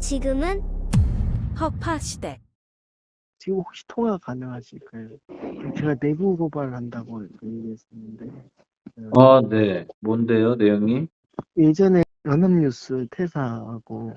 지금은 허파 시대. 지금 혹시 통화 가능하실까요? 제가 내부 고발한다고 얘기했었는데 아, 네. 뭔데요, 내용이? 예전에 연합뉴스 퇴사하고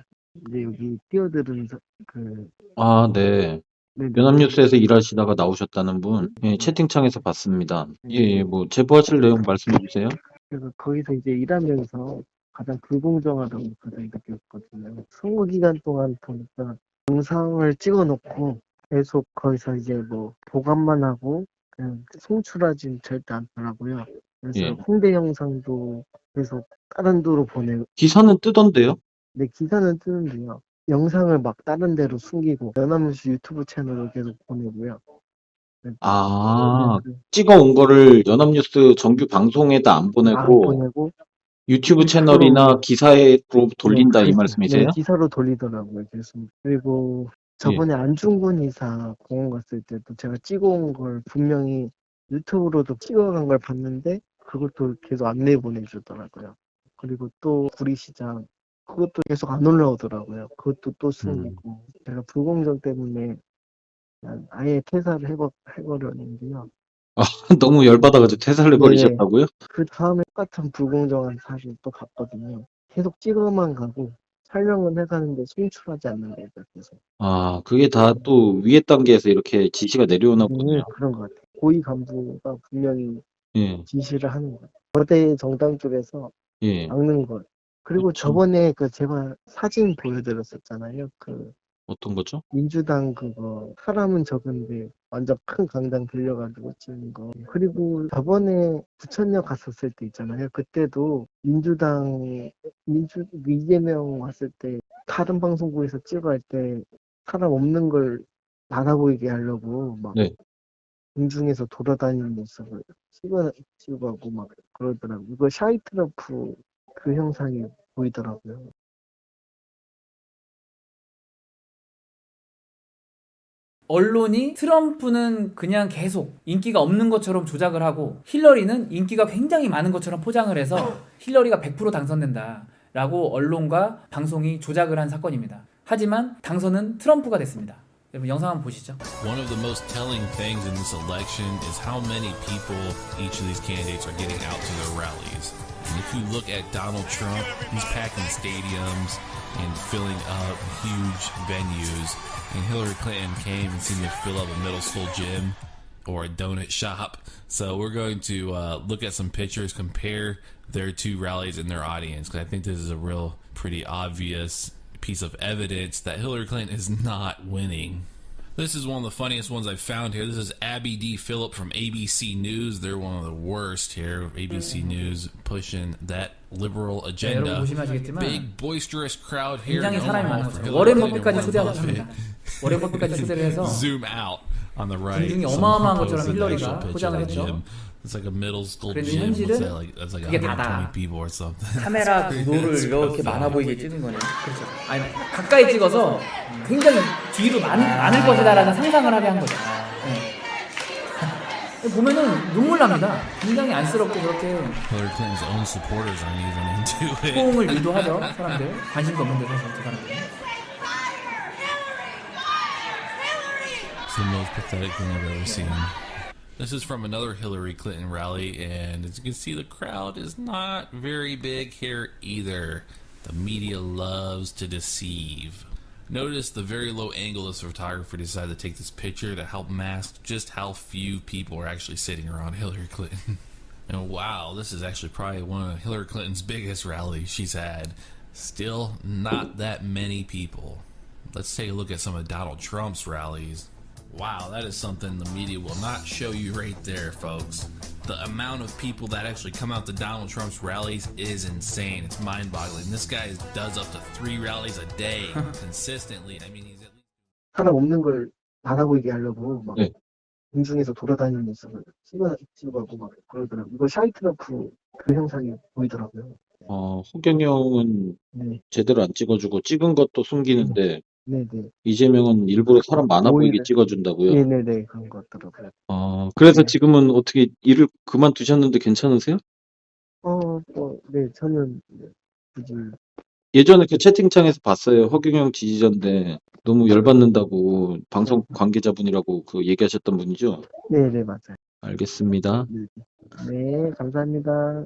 이제 여기 뛰어드는 사- 그 아, 네. 네, 연합뉴스에서 일하시다가 나오셨다는 분, 예, 채팅창에서 봤습니다. 예, 예, 뭐, 제보하실 내용 말씀해 주세요. 그래서 거기서 이제 일하면서 가장 불공정하다고 가장 느꼈거든요. 선거 기간 동안 보니까 영상을 찍어놓고 계속 거기서 이제 뭐 보관만 하고 그냥 송출하진 절대 않더라고요. 그래서 예. 홍대 영상도 계속 다른 데로 보내고 기사는 뜨던데요? 네, 기사는 뜨는데요. 영상을 막 다른 데로 숨기고 연합뉴스 유튜브 채널로 계속 보내고요. 네, 아, 그- 찍어온 거를 연합뉴스 정규 방송에다 안안 보내고 보내고 유튜브 채널이나 기사로 돌린다 네, 이 그- 말씀이세요? 네, 기사로 돌리더라고요. 그래서 그리고 저번에 안중근 이사 공원 갔을 때도 제가 찍어온 걸 분명히 유튜브로도 찍어간 걸 봤는데 그것도 계속 안내 보내주더라고요. 그리고 또 구리시장 그것도 계속 안 올라오더라고요. 그것도 또 숨기고 제가 불공정 때문에 아예 퇴사를 해버, 해버렸는데요. 너무 열받아가지고 퇴사를 네. 해버리셨다고요? 그 다음에 똑같은 불공정한 사실 또 봤거든요. 계속 찍어만 가고 촬영은 해가는데 송출하지 않는 거예요. 계속. 아, 그게 다 또 위에 단계에서 이렇게 지시가 내려오나 네, 보네요. 그런 것 같아요. 고위 간부가 분명히 예, 지시를 하는 거예요. 거대 정당 쪽에서 예. 막는 것. 그리고 그쵸. 저번에 그 제가 사진 보여드렸었잖아요. 그 어떤 거죠? 민주당 그거 사람은 적은데 완전 큰 강당 들려가지고 찍은 거. 그리고 저번에 부천역 갔었을 때 있잖아요. 그때도 민주당 민주 이재명 왔을 때 다른 방송국에서 찍어할 때 사람 없는 걸 많아 보이게 하려고 막 네. 공중에서 돌아다니는 모습을 찍어 찍어하고 막 그러더라고. 이거 샤이트러프 그 형상이 보이더라고요. 언론이 트럼프는 그냥 계속 인기가 없는 것처럼 조작을 하고 힐러리는 인기가 굉장히 많은 것처럼 포장을 해서 힐러리가 100% 당선된다 라고 언론과 방송이 조작을 한 사건입니다. 하지만 당선은 트럼프가 됐습니다. 여러분 영상 한번 보시죠. One of the most telling things in this election is how many people each of these candidates are getting out to their rallies. And if you look at Donald Trump, he's packing stadiums and filling up huge venues. And Hillary Clinton came and seemed to fill up a middle school gym or a donut shop. So we're going to uh, look at some pictures, compare their two rallies and their audience, because I think this is a real pretty obvious piece of evidence that Hillary Clinton is not winning. This is one of the funniest ones I've found here. This is Abby D. Phillip from ABC News. They're one of the worst here. ABC News pushing that liberal 자, 여러분 agenda. 보시면 아시겠지만 Big boisterous crowd here. 굉장히 in 사람이 Omaha 많은 for 거죠. Hillary 워렌 Clinton 버핏까지 to 초대하고 win. 있습니다. 워렌 버핏까지 초대를 해서 Zoom out on the right. 굉장히 Someone 어마어마한 posted 것처럼 the 힐러리가 actual picture 포장을 of the 했죠. gym. It's like a middle school 그런데 gym. What's 현실은 that like? That's like 그게 120 다다. people or something. 카메라 구도를 이렇게 많아 보이게 찍은 거네요. 그렇죠. 아니 가까이 찍어서 굉장히 뒤로 많, 많을 것이다라는 상상을 하게 한 거죠. 네. 보면은 눈물 납니다. 굉장히 안쓰럽게 그렇게 Clinton's own supporters aren't even into it. 호응을 유도하죠 사람들 관심도 없는데 사실 저 사람들. It's the most pathetic thing I've ever seen. This is from another Hillary Clinton rally, and as you can see, the crowd is not very big here either. The media loves to deceive. Notice the very low angle this photographer decided to take this picture to help mask just how few people are actually sitting around Hillary Clinton. And wow, this is actually probably one of Hillary Clinton's biggest rallies she's had. Still, not that many people. Let's take a look at some of Donald Trump's rallies. Wow, that is something the media will not show you right there, folks. The amount of people that actually come out to Donald Trump's rallies is insane. It's mind boggling. This guy does up to three rallies a day consistently. I mean, he's at least. 사람 없는 걸 많아 보이게 하려고 막 네. 공중에서 돌아다니는 모습을 찍어 찍어하고 막 그러더라고. 이거 샤이트러프 그 형상이 보이더라고요. 어, 호경영은 네, 제대로 안 찍어주고 찍은 것도 숨기는데 네, 네, 이재명은 일부러 사람 많아 보이게 오히려- 찍어준다고요. 네, 네, 네 그런 것 같더라고요. 어, 그래서 네. 지금은 어떻게 일을 그만두셨는데 괜찮으세요? 어, 뭐, 네, 저는 네, 굳이 예전에 그 채팅창에서 봤어요. 허경영 지지자인데 너무 열받는다고 방송 관계자분이라고 그 얘기하셨던 분이죠? 네네 맞아요. 알겠습니다. 네 감사합니다.